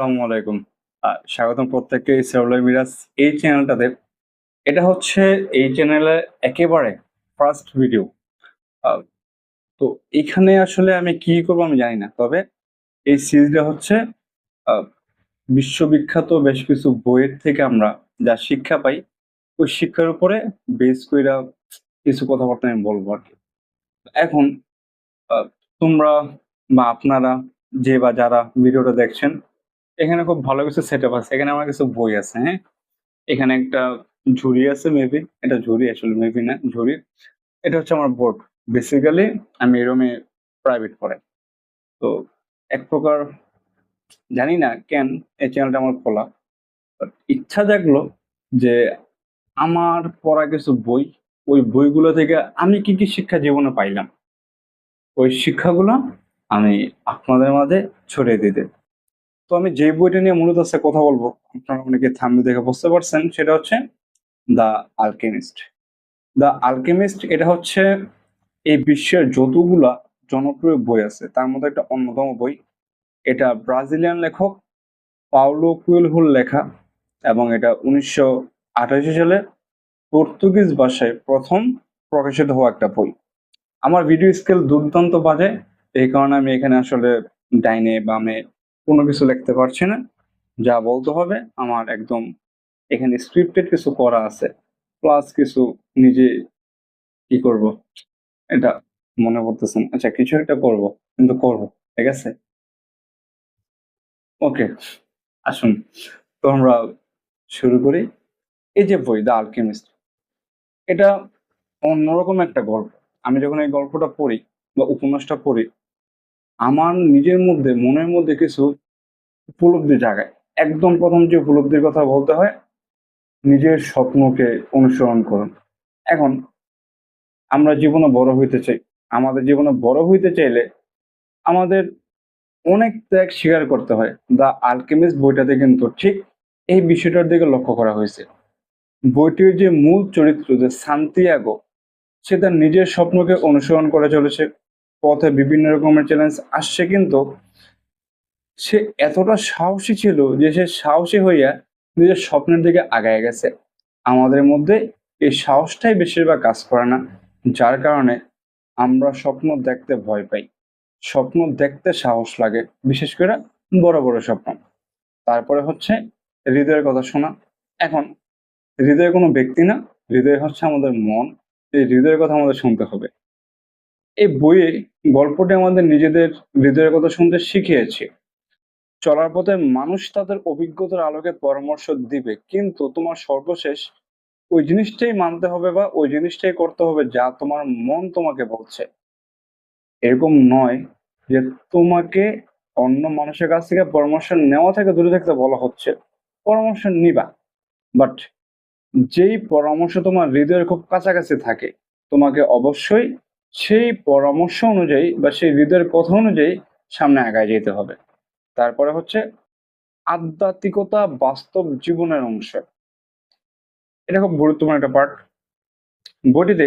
আসসালামু আলাইকুম। স্বাগতম প্রত্যেককে সেরুলাই মিরাজ এই চ্যানেলটাতে এটা হচ্ছে এই চ্যানেলে একেবারে ফার্স্ট ভিডিও তো এখানে আসলে আমি কি করব আমি জানি না, তবে এই সিরিজটা হচ্ছে বিশ্ববিখ্যাত বেশ কিছু বইয়ের থেকে আমরা যা শিক্ষা পাই, ওই শিক্ষার উপরে বেস কইরা কিছু কথাবার্তা আমি বলব আর কি। এখন তোমরা বা আপনারা যে বা যারা ভিডিওটা দেখছেন এখানে খুব ভালো কিছু সেট আছে। এখানে আমার কিছু বই আছে হ্যাঁ? এখানে একটা ঝুড়ি আছে মেবি এটা ঝুড়ি আসলে মেবি না, ঝুড়ি। এটা হচ্ছে আমার বোর্ড বেসিক্যালি আমি এরমে প্রাইভেট পড়াই। তো এক প্রকার, জানি না কেন এই চ্যানেলটা আমার খোলা। ইচ্ছা জাগলো যে আমার পড়া কিছু বই, ওই বইগুলো থেকে আমি কি কি শিক্ষা জীবনে পাইলাম? ওই শিক্ষাগুলো আমি আপনাদের মাঝে ছড়িয়ে দিতে তো আমি যে বইটা নিয়ে মূলত আজকে কথা বলব, আপনারা অনেকে থাম্বনেল দেখে বুঝতে পারছেন, সেটা হচ্ছে দ্য আলকেমিস্ট দ্য আলকেমিস্ট এটা হচ্ছে এই বিশ্বের যতগুলা জনপ্রিয় বই আছে, তার মধ্যে একটা অন্যতম বই। এটা ব্রাজিলিয়ান লেখক পাওলো কুয়েলহুর লেখা এবং এটা উনিশশো আঠাশি সালে পর্তুগিজ ভাষায় প্রথম প্রকাশিত হওয়া একটা বই। আমার ভিডিও স্কেল দুর্দান্ত বাজে, এই কারণে আমি এখানে আসলে ডাইনে বামে কোনো কিছু লিখতে পারছি না। যা বলতে হবে, আমার একদম এখানে স্ক্রিপ্টেড কিছু করা আছে প্লাস কিছু নিজে কি করব? এটা মনে পড়তেছে না। আচ্ছা কিছু একটা করব, কিন্তু করব, ঠিক আছে? ওকে আসুন। তো আমরা শুরু করি। এই যে বই দ্য আলকেমিস্ট এটা অন্যরকম একটা গল্প। আমি যখন এই গল্পটা পড়ি বা উপন্যাসটা পড়ি আমার নিজের মধ্যে, মনের মধ্যে কিছু উপলব্ধি জাগায়। একদম প্রথম যে উপলব্ধির কথা বলতে হয়, নিজের স্বপ্নকে অনুসরণ করুন। এখন, আমরা জীবনে বড় হইতে চাই। আমাদের জীবনে বড় হইতে চাইলে আমাদের অনেক ত্যাগ স্বীকার করতে হয়। দ্য আলকেমিস্ট বইটাতে কিন্তু ঠিক এই বিষয়টার দিকে লক্ষ্য করা হয়েছে। বইটির যে মূল চরিত্র, যে সান্তিয়াগো, সে তার নিজের স্বপ্নকে অনুসরণ করে চলেছে। পথে বিভিন্ন রকমের চ্যালেঞ্জ আসছে কিন্তু সে এতটা সাহসী ছিল যে সে সাহসী হইয়া নিজের স্বপ্নের দিকে আগায় গেছে। আমাদের মধ্যে এই সাহসটাই বেশিরভাগ কাজ করে না, যার কারণে আমরা স্বপ্ন দেখতে ভয় পাই। স্বপ্ন দেখতে সাহস লাগে, বিশেষ করে বড় বড় স্বপ্ন। তারপরে হচ্ছে হৃদয়ের কথা শোনা। এখন হৃদয় কোনো ব্যক্তি না, হৃদয় হচ্ছে আমাদের মন। এই হৃদয়ের কথা আমাদের শুনতে হবে। এই বইয়ে গল্পটি আমাদের নিজেদের হৃদয়ের কথা শুনতে শিখিয়েছে। চলার পথে মানুষ তাদের অভিজ্ঞতার আলোকে পরামর্শ দিবে, কিন্তু তোমার সর্বশেষ ওই জিনিসটাই মানতে হবে বা ওই জিনিসটাই করতে হবে যা তোমার মন তোমাকে বলছে। এরকম নয় যে তোমাকে অন্য মানুষের কাছ থেকে পরামর্শ নেওয়া থেকে দূরে থাকতে বলা হচ্ছে। পরামর্শ নিবা বাট যেই পরামর্শ তোমার হৃদয়ের খুব কাছাকাছি থাকে, তোমাকে অবশ্যই সেই পরামর্শ অনুযায়ী বা সেই হৃদয়ের কথা অনুযায়ী সামনে আগায় যেতে হবে। তারপরে হচ্ছে আধ্যাত্মিকতা বাস্তব জীবনের অংশ। এটা খুব গুরুত্বপূর্ণ একটা পার্ট বইটিতে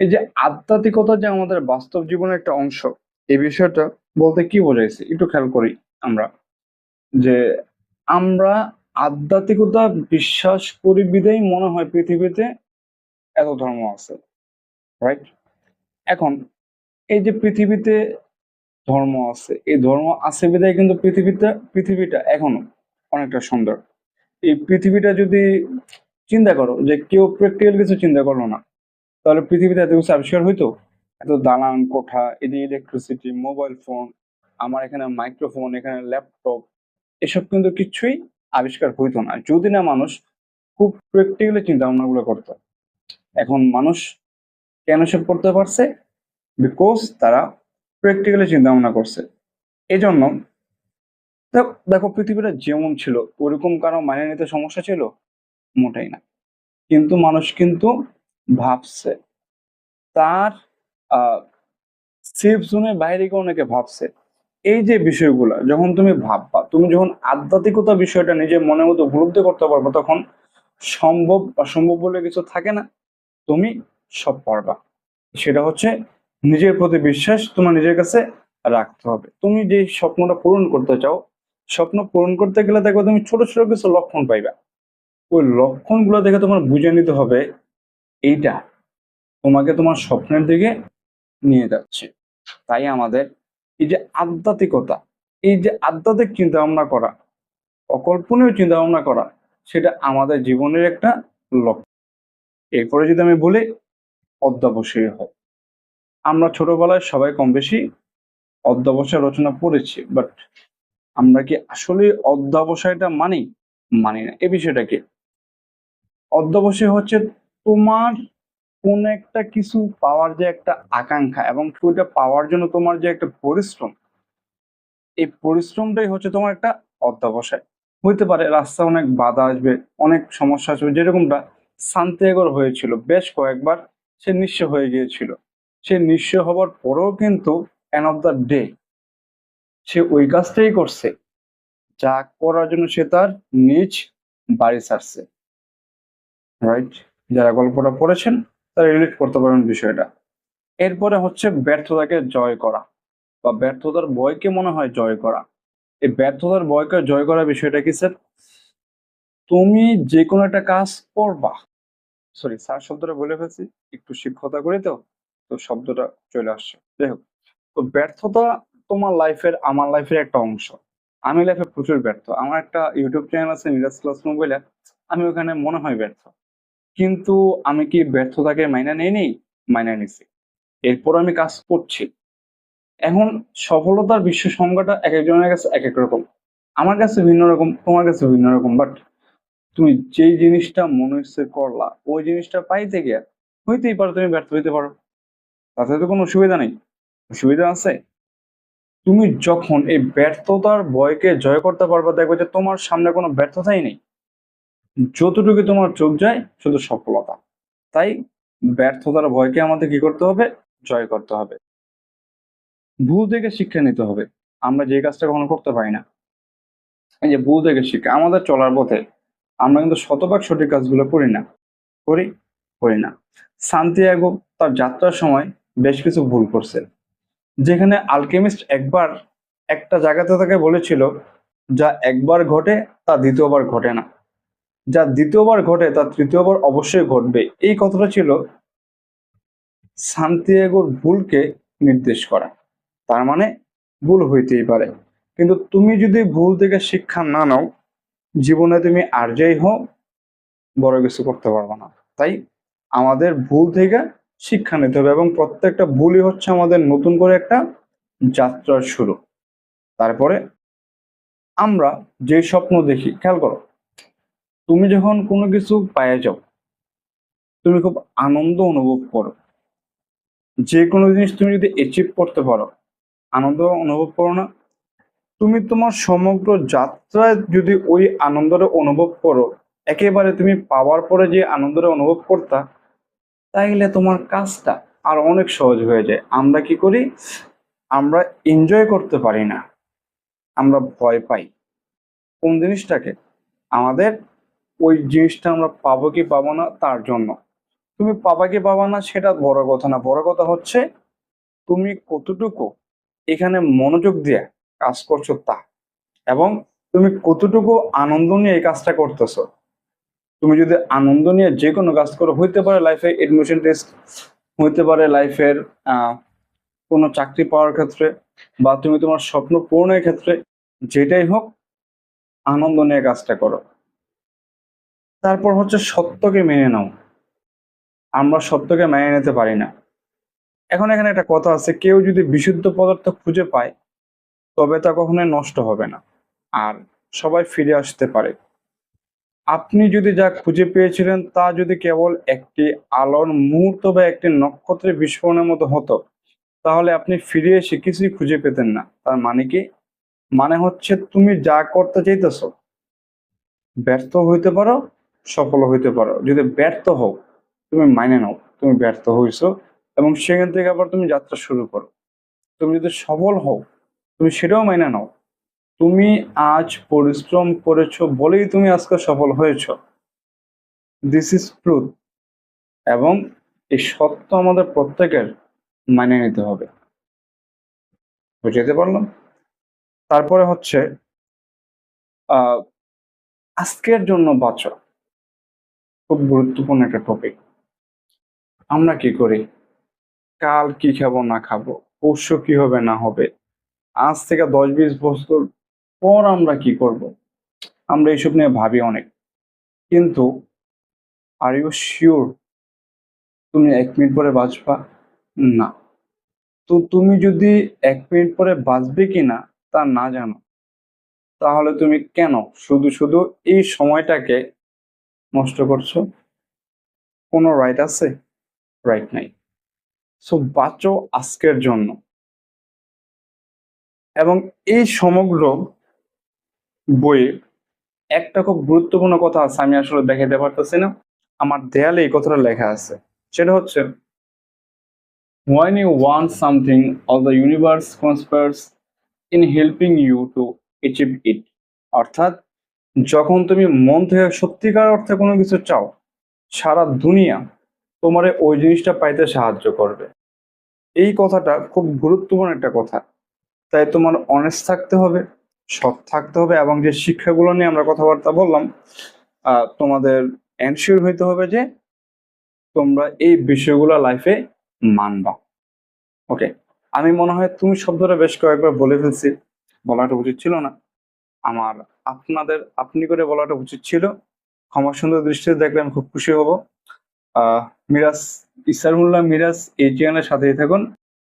এই যে আধ্যাত্মিকতা যে আমাদের বাস্তব জীবনের একটা অংশ, এই বিষয়টা বলতে কি বোঝাইছে একটু খেয়াল করি আমরা। যে আমরা আধ্যাত্মিকতা বিশ্বাস করি বিদায় মনে হয় পৃথিবীতে এত ধর্ম আছে রাইট এখন, এই যে পৃথিবীতে ধর্ম আছে, এই ধর্ম আছে বিধায় কিন্তু পৃথিবীটা পৃথিবীটা এখনও অনেকটা সুন্দর। এই পৃথিবীটা যদি চিন্তা করো যে কেউ প্র্যাকটিক্যাল কিছু চিন্তা করল না, তাহলে পৃথিবীতে এত কিছু আবিষ্কার হইতো? এত দালান, কোঠা এদিকে ইলেকট্রিসিটি মোবাইল ফোন আমার এখানে মাইক্রোফোন এখানে ল্যাপটপ এসব কিন্তু কিছুই আবিষ্কার হইতো না। যদি না মানুষ খুব প্র্যাকটিক্যালি চিন্তা ভাবনাগুলো করতো। এখন মানুষ কেন সব করতে পারছে? বিকজ তারা প্র্যাকটিক্যালি চিন্তা ভাবনা করছে। এই জন্য দেখ- পৃথিবীটা যেমন ছিল, ওরকম কারও মানিয়ে নিতে সমস্যা ছিল? মোটেই না। কিন্তু মানুষ কিন্তু ভাবছে। তার সেফ জোনের বাইরে গিয়ে অনেকে ভাবছে। এই যে বিষয়গুলো, যখন তুমি ভাববা, তুমি যখন আধ্যাত্মিকতা বিষয়টা নিজের মনের মতো উপলব্ধি করতে পারবে, তখন সম্ভব, অসম্ভব বলে কিছু থাকে না। তুমি সব পারবা। সেটা হচ্ছে নিজের প্রতি বিশ্বাস তোমার নিজের কাছে রাখতে হবে। তুমি যে স্বপ্নটা পূরণ করতে চাও, স্বপ্ন পূরণ করতে গেলে দেখবে তুমি ছোট ছোট কিছু লক্ষণ পাইবা। ওই লক্ষণগুলো দেখে তোমার বুঝে নিতে হবে, এইটা তোমাকে তোমার স্বপ্নের দিকে নিয়ে যাচ্ছে। তাই আমাদের এই যে আধ্যাত্মিকতা, এই যে আধ্যাত্মিক চিন্তা ভাবনা করা, অকল্পনীয় চিন্তা ভাবনা করা, সেটা আমাদের জীবনের একটা লক্ষ্য। এরপরে যদি আমি বলি অধ্যাবসায়ী হয়। আমরা ছোটবেলায় সবাই কম বেশি অধ্যাবসায় রচনা পড়েছি বাট আমরা কি আসলে অধ্যাবসায়টা মানি? মানি না। এ বিষয়টা কি? অধ্যাবসায় হচ্ছে তোমার কোন একটা কিছু পাওয়ার যে একটা আকাঙ্ক্ষা এবং ওইটা পাওয়ার জন্য তোমার যে একটা পরিশ্রম, এই পরিশ্রমটাই হচ্ছে তোমার একটা অধ্যাবসায়। হইতে পারে রাস্তা অনেক বাধা আসবে, অনেক সমস্যা আসবে, যেরকমটা সান্তিয়াগোর হয়েছিল। বেশ কয়েকবার সে নিঃস্ব হয়ে গিয়েছিল। সে নিঃস্ব হবার পরেও কিন্তু এন অফ দ্য ডে সে ওই কাজটাই করছে। যা করার জন্য সে তার নিজ বাড়ি ছাড়ছে। রাইট যারা গল্পটা পড়েছেন, তারা রিলেট করতে পারেন বিষয়টা। এরপরে হচ্ছে ব্যর্থতাকে জয় করা বা ব্যর্থতার বয়কে মনে হয় জয় করা। এই ব্যর্থতার বয়কে জয় করা বিষয়টা কি স্যার তুমি যে কোনো একটা কাজ করবা। সরি স্যার শব্দটা বলে ফেলছি। একটু শিক্ষকতা করি তো তো শব্দটা চলে আসছে। যাই হোক তো ব্যর্থতা তোমার লাইফের আমার লাইফের একটা অংশ। আমি লাইফে প্রচুর ব্যর্থ। আমার একটা ইউটিউব চ্যানেল আছে মিরাজ ক্লাসরুম বলে আমি ওখানে মনে হয় ব্যর্থ। কিন্তু আমি কি ব্যর্থতাকে মাইনা নেই নেই? মাইনা নিছি। এরপর আমি কাজ করছি। এখন সফলতার বিশ্ব সংজ্ঞাটা এক একজনের কাছে এক এক রকম। আমার কাছে ভিন্ন রকম, তোমার কাছে ভিন্ন রকম বাট তুমি যেই জিনিসটা মনে হচ্ছে করলা, ওই জিনিসটা পাইতে গিয়ে হইতেই পারো, তুমি ব্যর্থ হইতে পারো। তাতে তো কোনো অসুবিধা নেই। অসুবিধা আছে? তুমি যখন এই ব্যর্থতার ভয়কে জয় করতে পারবে, দেখবে যে তোমার সামনে কোনো ব্যর্থতাই নেই। যতটুকু তোমার চোখ যায়, শুধু সফলতা। তাই ব্যর্থতার ভয়কে আমাদের কি করতে হবে? জয় করতে হবে। ভুল থেকে শিক্ষা নিতে হবে। আমরা যে কাজটা কখনো করতে পারি না। এই যে ভুল থেকে শিক্ষা, আমাদের চলার পথে আমরা কিন্তু শতভাগ সঠিক কাজগুলো করি না। করি করি না। সান্তিয়াগো তার যাত্রার সময় বেশ কিছু ভুল করছে। যেখানে আলকেমিস্ট একবার একটা জায়গাতে তাকে বলেছিল, যা একবার ঘটে, তা দ্বিতীয়বার ঘটে না। যা দ্বিতীয়বার ঘটে, তা তৃতীয়বার অবশ্যই ঘটবে। এই কথাটা ছিল সান্তিয়াগোর ভুলকে নির্দেশ করা। তার মানে ভুল হইতেই পারে। কিন্তু তুমি যদি ভুল থেকে শিক্ষা না নাও জীবনে তুমি আর যাই হও, বড় কিছু করতে পারবে না। তাই আমাদের ভুল থেকে শিক্ষা নিতে হবে এবং প্রত্যেকটা ভুলই হচ্ছে আমাদের নতুন করে একটা যাত্রার শুরু। তারপরে আমরা যে স্বপ্ন দেখি, খেয়াল করো, তুমি যখন কোনো কিছু পায়ে যাও, তুমি খুব আনন্দ অনুভব করো। যে কোনো জিনিস তুমি যদি অ্যাচিভ করতে পারো, আনন্দ অনুভব করো না তুমি তোমার সমগ্র যাত্রায় যদি ওই আনন্দটা অনুভব করো, একেবারে তুমি পাওয়ার পরে যে আনন্দটা অনুভব করতা, তাইলে তোমার কাজটা আর অনেক সহজ হয়ে যায়। আমরা কি করি? আমরা এনজয় করতে পারি না। আমরা ভয় পাই। কোন জিনিসটাকে? আমাদের ওই জিনিসটা আমরা পাবো কি পাবো না, তার জন্য। তুমি পাবা কি পাবা না, সেটা বড় কথা না। বড় কথা হচ্ছে, তুমি কতটুকু এখানে মনোযোগ দিয়ে কাজ করছ তা। এবং তুমি কতটুকু আনন্দ নিয়ে এই কাজটা করতেছো? তুমি যদি আনন্দ নিয়ে যে কোনো কাজ করো, হইতে পারে লাইফে এডমিশন টেস্ট হইতে পারে লাইফের কোনো চাকরি পাওয়ার ক্ষেত্রে, বা তুমি তোমার স্বপ্ন পূরণের ক্ষেত্রে, যেটাই হোক, আনন্দ নিয়ে কাজটা করো। তারপর হচ্ছে সত্যকে মেনে নাও। আমরা সত্যকে মেনে নিতে পারি না। এখন এখানে একটা কথা আছে, কেউ যদি বিশুদ্ধ পদার্থ খুঁজে পায় তবে তা কখনোই নষ্ট হবে না। আর সবাই ফিরে আসতে পারে। আপনি যদি যা খুঁজে পেয়েছিলেন তা যদি কেবল একটি আলোর মুহূর্ত বা একটি নক্ষত্রের বিস্ফোরণের মতো হতো, তাহলে আপনি ফিরে এসে কিছুই খুঁজে পেতেন না। তার মানে কি? মানে হচ্ছে তুমি যা করতে চাইতেছো, ব্যর্থ হইতে পারো, সফল হইতে পারো। যদি ব্যর্থ হও, তুমি মাইনে নাও, তুমি ব্যর্থ হইছো এবং সেখান থেকে আবার তুমি যাত্রা শুরু করো। তুমি যদি সফল হও তুমি সেটাও মাইনে নাও। তুমি আজ পরিশ্রম করেছ বলেই তুমি আজকে সফল হয়েছ। দিস ইজ ট্রুথ এবং এই সত্য আমাদের প্রত্যেকের মানে নিতে হবে। বুঝতে পারলাম? তারপরে হচ্ছে আজকের জন্য বাঁচো। খুব গুরুত্বপূর্ণ একটা টপিক আমরা কি করি? কাল কি খাব না খাব? পরশু কি হবে না হবে? আজ থেকে দশ বিশ বছর পর আমরা কি করব? আমরা এইসব নিয়ে ভাবি অনেক। কিন্তু আর ইউ শিওর তুমি এক মিনিট পরে বাঁচবা? না। তো তুমি যদি এক মিনিট পরে বাঁচবে কি না তা না জানো, তাহলে তুমি কেন শুধু শুধু এই সময়টাকে নষ্ট করছ? কোনো রাইট আছে? রাইট নাই। সো বাঁচো আজকের জন্য। এবং এই সমগ্র বইয়ে একটা খুব গুরুত্বপূর্ণ কথা আছে, আমি আসলে দেখাতে পারতেছি না। আমার দেয়ালে এই কথাটা লেখা আছে। সেটা হচ্ছে, when you want something, all the universe conspires in helping you to achieve it. অর্থাৎ, যখন তুমি মন থেকে সত্যিকার অর্থে কোনো কিছু চাও, সারা দুনিয়া তোমার ওই জিনিসটা পাইতে সাহায্য করবে। এই কথাটা খুব গুরুত্বপূর্ণ একটা কথা। তাই তোমার অনেস্ট থাকতে হবে, সৎ থাকতে হবে এবং যে শিক্ষাগুলো নিয়ে আমরা কথাবার্তা বললাম তোমাদের এনশিওর হইতে হবে যে তোমরা এই বিষয়গুলো লাইফে মানবা। ওকে আমি মনে হয় তুমি শব্দটা বেশ কয়েকবার বলে ফেলছি, বলাটা উচিত ছিল না। আমার আপনাদের, আপনি করে বলাটা উচিত ছিল। ক্ষমা সুন্দর দৃষ্টিতে দেখলে আমি খুব খুশি হব। মিরাজ, ইসারুল্লাহ মিরাজ এই চ্যানেলের সাথেই থাকুন।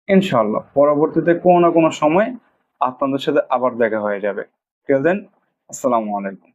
ইনশাআল্লাহ। পরবর্তীতে কোনো না কোনো সময় আপনাদের সাথে আবার দেখা হয়ে যাবে। টেল দেন আসসালামু আলাইকুম।